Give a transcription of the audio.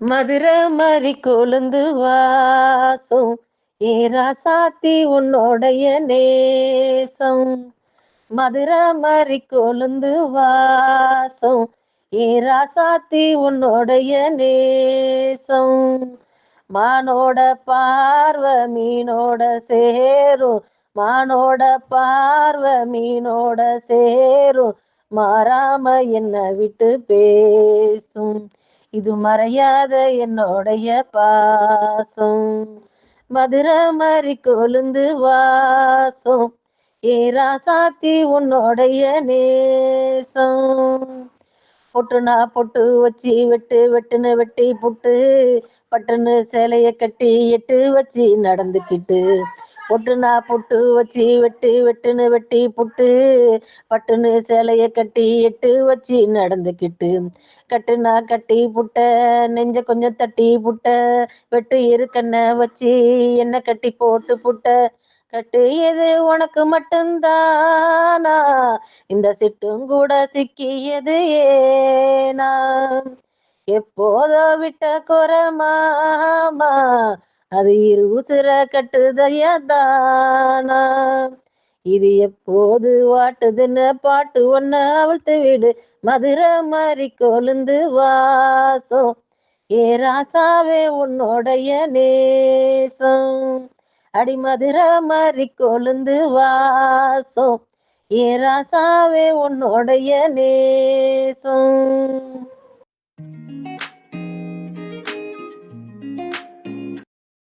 மதுரை மாதிரி கொழுந்து வாசம். ஏரா சாத்தி உன்னோடைய நேசம். மதுர மாதிரி கொழுந்து வாசம். ஏரா சாத்தி உன்னோடைய நேசம். மானோட பார்வை மீனோட சேரும். மானோட பார்வை மீனோட சேரும். மாறாம என்ன விட்டு பேசும். இது மறையாத என்னோடைய பாசம். மதுரை மாதிரி கொழுந்து வாசம். ஏரா சாத்தி உன்னோடைய நேசம். பொட்டுனா பொட்டு வச்சு வெட்டு வெட்டுன்னு வெட்டி புட்டு. பட்டுன்னு சேலைய கட்டி எட்டு வச்சு நடந்துக்கிட்டு. பொட்டுனா புட்டு வச்சு வெட்டு வெட்டுன்னு வெட்டி புட்டு. பட்டுன்னு சேலைய கட்டி எட்டு வச்சு நடந்துக்கிட்டு. கட்டுனா கட்டி புட்ட நெஞ்ச கொஞ்சம் தட்டி புட்ட. வெட்டு இருக்கண்ண வச்சு என்ன கட்டி போட்டு புட்ட. கட்டு எது உனக்கு மட்டும்தானா? இந்த சிட்டும் கூட சிக்கியது ஏனா? எப்போதோ விட்ட குரமாமா அது இரு உசுர கட்டுதையதானா? இது எப்போது வாட்டுதுன்னு பாட்டு ஒன்ன அவிழ்த்து வீடு. மதுரை மாதிரி கொழுந்து வாசம். ஏ ராசாவே உன்னோடைய நேசம். அடி மதுரை மாதிரி கொழுந்து வாசம். ஏ ராசாவே உன்னோடைய நேசம்.